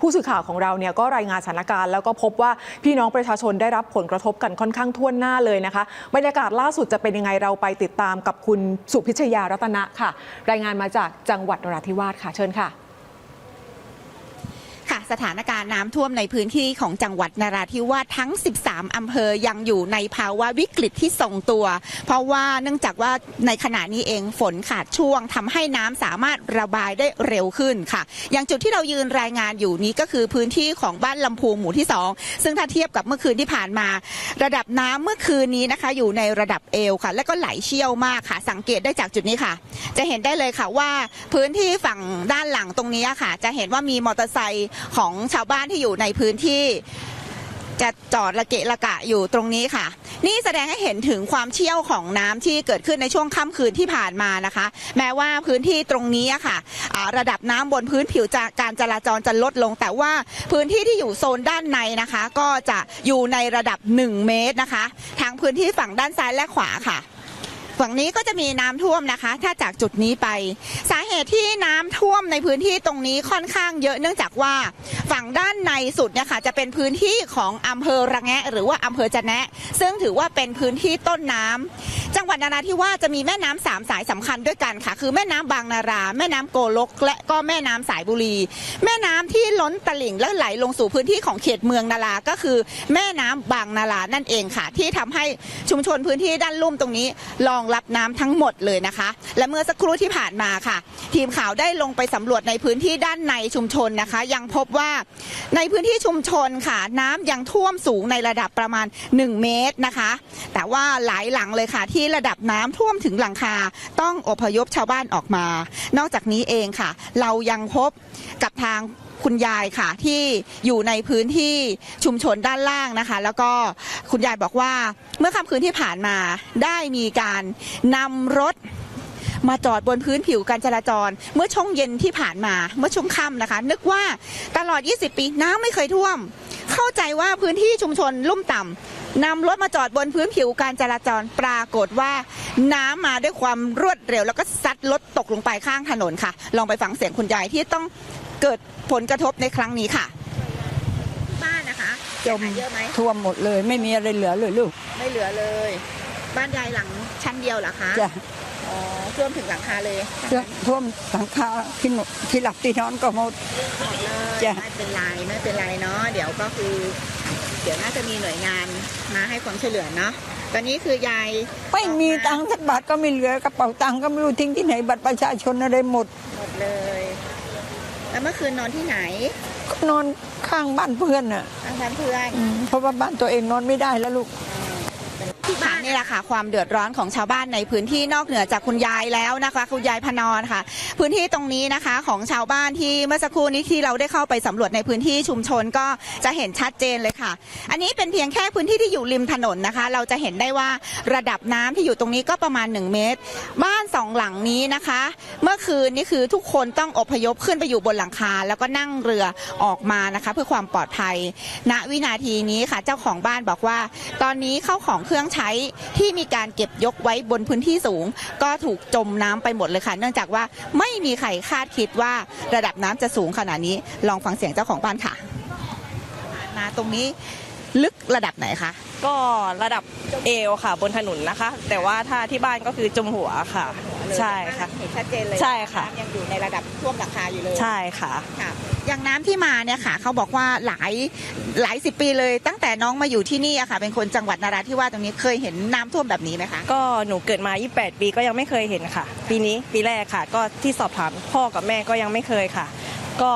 ผู้สื่อข่าวของเราเนี่ยก็รายงานสถานการณ์แล้วก็พบว่าพี่น้องประชาชนได้รับผลกระทบกันค่อนข้างท่วนหน้าเลยนะคะบรรยากาศล่าสุดจะเป็นยังไงเราไปติดตามกับคุณสุพิชยารัตนะค่ะ รายงานมาจากจังหวัดนราธิวาสค่ะเชิญค่ะค่ะ สถานการณ์น้ำท่วมในพื้นที่ของจังหวัดนราธิวาสทั้ง 13 อำเภอยังอยู่ในภาวะวิกฤตที่ทรงตัว เพราะว่าเนื่องจากว่าในขณะนี้เองฝนขาดช่วงทำให้น้ำสามารถระบายได้เร็วขึ้นค่ะ อย่างจุดที่เรายืนรายงานอยู่นี้ก็คือพื้นที่ของบ้านลำพูหมู่ที่ 2 ซึ่งถ้าเทียบกับเมื่อคืนที่ผ่านมา ระดับน้ำเมื่อคืนนี้นะคะ อยู่ในระดับเอวค่ะ และก็ไหลเชี่ยวมากค่ะ สังเกตได้จากจุดนี้ค่ะ จะเห็นได้เลยค่ะว่าพื้นที่ฝั่งด้านหลังตรงนี้ค่ะ จะเห็นว่ามีมอเตอร์ไซค์ของชาวบ้านที่อยู่ในพื้นที่ จะจอดระเกะระกะอยู่ตรงนี้ค่ะ นี่แสดงให้เห็นถึงความเชี่ยวของน้ำที่เกิดขึ้นในช่วงค่ำคืนที่ผ่านมานะคะ แม้ว่าพื้นที่ตรงนี้ค่ะอ่าระดับน้ำบนพื้นผิวจะการจราจรจะลดลง แต่ว่าพื้นที่ที่อยู่โซนด้านในนะคะ ก็จะอยู่ในระดับ 1 เมตรนะคะ ทั้งพื้นที่ฝั่งด้านซ้ายและขวาค่ะ ฝั่งนี้ก็จะมีน้ำท่วมนะคะ ถ้าจากจุดนี้ไป สาเหตุที่น้ำท่วมในพื้นที่ตรงนี้ค่อนข้างเยอะเนื่องจากว่าฝั่งด้านในสุดเนี่ยค่ะจะเป็นพื้นที่ของอำเภอระแงะ หรือว่าอำเภอจะแนะ ซึ่งถือว่าเป็นพื้นที่ต้นน้ำจังหวัดนราธิวาสจะมีแม่น้ำสามสายสำคัญด้วยกันค่ะ คือแม่น้ำบางนารา แม่น้ำโกลก และก็แม่น้ำสายบุรี แม่น้ำที่ล้นตลิ่งและไหลลงสู่พื้นที่ของเขตเมืองนาราก็คือแม่น้ำบางนารานั่นเองค่ะ ที่ทำให้ชุมชนพื้นที่ด้านลุ่มตรงนี้รองรับน้ำทั้งหมดเลยนะคะ และเมื่อสักครู่ที่ผ่านมาค่ะ ทีมข่าวได้ลงไปสำรวจในพื้นที่ด้านในชุมชนนะคะ ยังพบว่าในพื้นที่ชุมชนค่ะ น้ำยังท่วมสูงในระดับประมาณ 1 เมตรนะคะ แต่ว่าหลายหลังเลยค่ะที่ที่ระดับน้ำท่วมถึงหลังคา ต้องอพยพชาวบ้านออกมา นอกจากนี้เองค่ะ เรายังพบกับทางคุณยายค่ะที่อยู่ในพื้นที่ชุมชนด้านล่างนะคะ แล้วก็คุณยายบอกว่าเมื่อค่ำคืนที่ผ่านมาได้มีการนำรถมาจอดบนพื้นผิวการจราจร เมื่อช่วงเย็นที่ผ่านมาเมื่อช่วงค่ำนะคะ นึกว่าตลอด 20 ปีน้ำไม่เคยท่วม เข้าใจว่าพื้นที่ชุมชนลุ่มต่ำ นำรถมาจอดบนพื้นผิวการจราจรปรากฏว่า น้ำมาด้วยความรวดเร็ว แล้วก็ซัดรถตกลงไปข้างถนนค่ะ ลองไปฟังเสียงคุณยายที่ต้องเกิดผลกระทบในครั้งนี้ค่ะ บ้านนะคะจมเยอะไหมท่วมหมดเลย ไม่มีอะไรเหลือเลยลูก ไม่เหลือเลย บ้านยายหลังชั้นเดียวเหรอคะจ้ะอ๋อท่วมถึงหลังคาเลยท่วมหลังคาที่หนที่หลับที่นอนก็หมดหมดเลยจ้ะไม่เป็นไรไม่เป็นไรเนาะเดี๋ยวก็คือเดี๋ยวน่าจะมีหน่วยงานมาให้ความช่วยเหลือเนาะตอนนี้คือยายไม่มีตังค์สักบาทก็ไม่เหลือกระเป๋าตังค์ก็ไม่รู้ทิ้งที่ไหนบัตรประชาชนอะไรหมดหมดเลย แล้วเมื่อคืนนอนที่ไหนก็นอนข้างบ้านเพื่อนน่ะ ทางบ้านเพื่อนอืมเพราะว่าบ้านตัวเองนอนไม่ได้แล้วลูก ที่บ้านนี่แหละค่ะความเดือดร้อนของชาวบ้านในพื้นที่นอกเหนือจากคุณยายแล้วนะคะ คุณยายพนอนค่ะ พื้นที่ตรงนี้นะคะของชาวบ้านที่เมื่อสักครู่นี้ที่เราได้เข้าไปสำรวจในพื้นที่ชุมชนก็จะเห็นชัดเจนเลยค่ะ อันนี้เป็นเพียงแค่พื้นที่ที่อยู่ริมถนนนะคะ เราจะเห็นได้ว่าระดับน้ำที่อยู่ตรงนี้ก็ประมาณ 1 เมตร บ้านสองหลังนี้นะคะ เมื่อคืนนี่คือทุกคนต้องอพยพขึ้นไปอยู่บนหลังคา แล้วก็นั่งเรือออกมานะคะ เพื่อความปลอดภัย ณวินาทีนี้ค่ะ เจ้าของบ้านบอกว่า ตอนนี้เข้าของเครื่องใช้ที่มีการเก็บยกไว้บนพื้นที่สูง ก็ถูกจมน้ำไปหมดเลยค่ะ เนื่องจากว่าไม่มีใครคาดคิดว่าระดับน้ำจะสูงขนาดนี้ ลองฟังเสียงเจ้าของบ้านค่ะมาตรงนี้ลึกระดับไหนคะก็ระดับเอวค่ะ บนถนนนะคะ แต่ว่าถ้าที่บ้านก็คือจมหัวค่ะ ใช่ค่ะเห็นชัดเจนเลยใช่ค่ะ น้ำยังอยู่ในระดับท่วมหลังคาอยู่เลยใช่ค่ะ ค่ะอย่างน้ำที่มาเนี่ยค่ะ เขาบอกว่าหลายหลายสิบปีเลย ตั้งแต่น้องมาอยู่ที่นี่อะค่ะ เป็นคนจังหวัดนราธิวาสตรงนี้เคยเห็นน้ำท่วมแบบนี้ไหมคะ ก็หนูเกิดมา 28 ปีก็ยังไม่เคยเห็นค่ะ ปีนี้ปีแรกค่ะ ก็ที่สอบถามพ่อกับแม่ก็ยังไม่เคยค่ะ ก็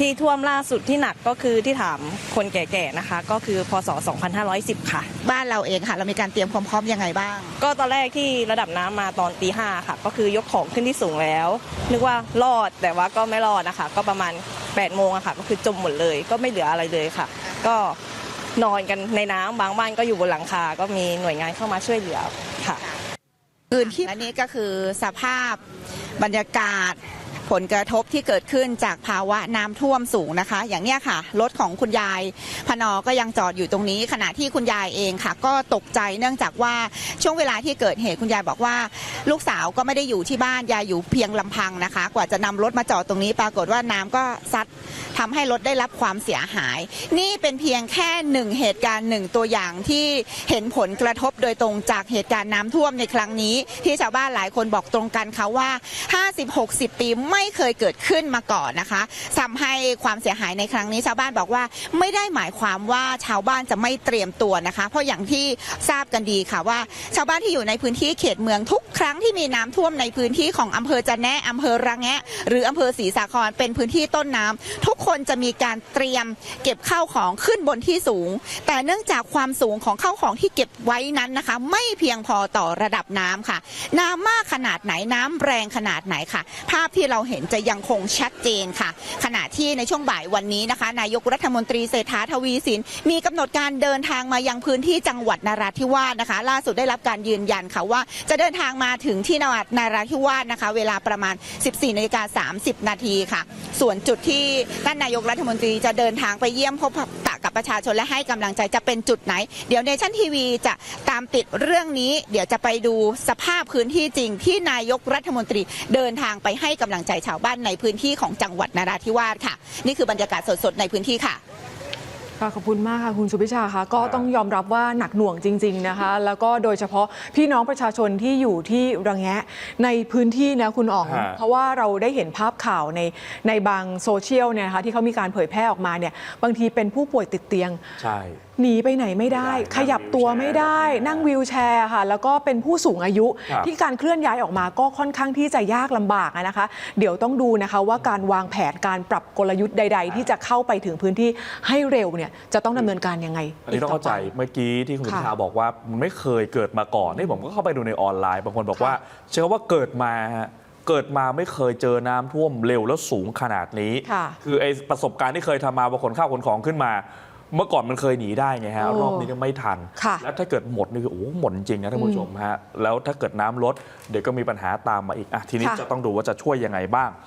ที่ท่วมล่าสุดที่หนักก็คือที่ถามคนแก่ๆนะคะ ก็คือพศ 2510 ค่ะ บ้านเราเองค่ะ เรามีการเตรียมความพร้อมยังไงบ้าง ก็ตอนแรกที่ระดับน้ำมาตอนตีห้าค่ะ ก็คือยกของขึ้นที่สูงแล้ว นึกว่ารอดแต่ว่าก็ไม่รอดนะคะ ก็ประมาณ8โมงอะค่ะ ก็คือจมหมดเลย ก็ไม่เหลืออะไรเลยค่ะ ก็นอนกันในน้ำบางบ้านก็อยู่บนหลังคา ก็มีหน่วยงานเข้ามาช่วยเหลือค่ะพื้นที่และนี่ก็คือสภาพบรรยากาศ ผลกระทบที่เกิดขึ้นจากภาวะน้ำท่วมสูงนะคะ อย่างเนี้ยค่ะ รถของคุณยายพนอก็ยังจอดอยู่ตรงนี้ ขณะที่คุณยายเองค่ะ ก็ตกใจเนื่องจากว่าช่วงเวลาที่เกิดเหตุคุณยายบอกว่า ลูกสาวก็ไม่ได้อยู่ที่บ้านยายอยู่เพียงลำพังนะคะ กว่าจะนำรถมาจอดตรงนี้ ปรากฏว่าน้ำก็ซัดทำให้รถได้รับความเสียหาย นี่เป็นเพียงแค่หนึ่งเหตุการณ์หนึ่งตัวอย่างที่เห็นผลกระทบโดยตรงจากเหตุการณ์น้ำท่วมในครั้งนี้ ที่ชาวบ้านหลายคนบอกตรงกันค่ะว่า 50-60 ปีไม่ไม่เคยเกิดขึ้นมาก่อนนะคะทำให้ความเสียหายในครั้งนี้ชาวบ้านบอกว่า ไม่ได้หมายความว่าชาวบ้านจะไม่เตรียมตัวนะคะ เพราะอย่างที่ทราบกันดีค่ะว่า ชาวบ้านที่อยู่ในพื้นที่เขตเมืองทุกครั้งที่มีน้ำท่วมในพื้นที่ของอำเภอจะแนะอำเภอระแงะ หรืออำเภอศรีสาครเป็นพื้นที่ต้นน้ำทุกคนจะมีการเตรียมเก็บข้าวของขึ้นบนที่สูง แต่เนื่องจากความสูงของข้าวของที่เก็บไว้นั้นนะคะ ไม่เพียงพอต่อระดับน้ำค่ะ น้ำมากขนาดไหนน้ำแรงขนาดไหนค่ะ ภาพที่เราเห็นจะยังคงชัดเจนค่ะ ขณะที่ในช่วงบ่ายวันนี้นะคะ นายกรัฐมนตรีเศรษฐาทวีสิน มีกำหนดการเดินทางมายังพื้นที่จังหวัดนราธิวาสนะคะ ล่าสุดได้รับการยืนยันค่ะว่า จะเดินทางมาถึงที่นนาราธิวาสนะคะ เวลาประมาณ 14นาฬิกา30 นาทีค่ะ ส่วนจุดที่ท่านนายกรัฐมนตรีจะเดินทางไปเยี่ยมพบ กับประชาชนและให้กำลังใจจะเป็นจุดไหน เดี๋ยวเนชั่นทีวีจะตามติดเรื่องนี้ เดี๋ยวจะไปดูสภาพพื้นที่จริง ที่นายกรัฐมนตรีเดินทางไปให้กำลังใจชาวบ้านในพื้นที่ของจังหวัดนราธิวาสค่ะ นี่คือบรรยากาศสดๆในพื้นที่ค่ะ ค่ะขอบคุณมากค่ะคุณสุพิชาค่ะก็ต้องยอมรับว่าหนักหน่วงจริง ๆนะคะ แล้วก็โดยเฉพาะพี่น้องประชาชนที่อยู่ที่ระแงะในพื้นที่นะคุณอ๋องฮะเพราะว่าเราได้เห็นภาพข่าวในในบางโซเชียลเนี่ยนะคะที่เขามีการเผยแพร่ออกมาเนี่ยบางทีเป็นผู้ป่วยติดเตียง ใช่ หนีไปไหนไม่ได้ไม่ได้ ขยับตัวไม่ได้ นั่งวีลแชร์ค่ะ แล้วก็เป็นผู้สูงอายุครับที่การเคลื่อนย้ายออกมาก็ค่อนข้างที่จะยากลำบากอะนะคะ เดี๋ยวต้องดูนะคะว่าการวางแผนการปรับกลยุทธ์ใด ๆ ที่จะเข้าไปถึงพื้นที่ให้เร็วเนี่ยจะต้องดำเนินการยังไงอันนี้ต้องเข้าใจกเมื่อกี้ที่คุณสุค่ะชาบอกว่ามันไม่เคยเกิดมาก่อนนี่ผมก็เข้าไปดูในออนไลน์บางคนบอกค่ะว่า เชื่อว่าเกิดมาฮะเกิดมาไม่เคยเจอน้ำท่วมเร็วแล้วสูงขนาดนี้ค่ะคือไอ้ประสบการณ์ที่เคยทำมาบางคนข้าวขนของขึ้นมา เมื่อก่อนมันเคยหนีได้ไงฮะ โอ้รอบนี้เนี่ยไม่ทัน ค่ะแล้วถ้าเกิดหมดนี่คือโอ้โหหมดจริงนะท่านผู้ชมฮะ แล้วถ้าเกิดน้ำลด เดี๋ยวก็มีปัญหาตามมาอีกอะทีนี้ค่ะ จะต้องดูว่าจะช่วยยังไงบ้าง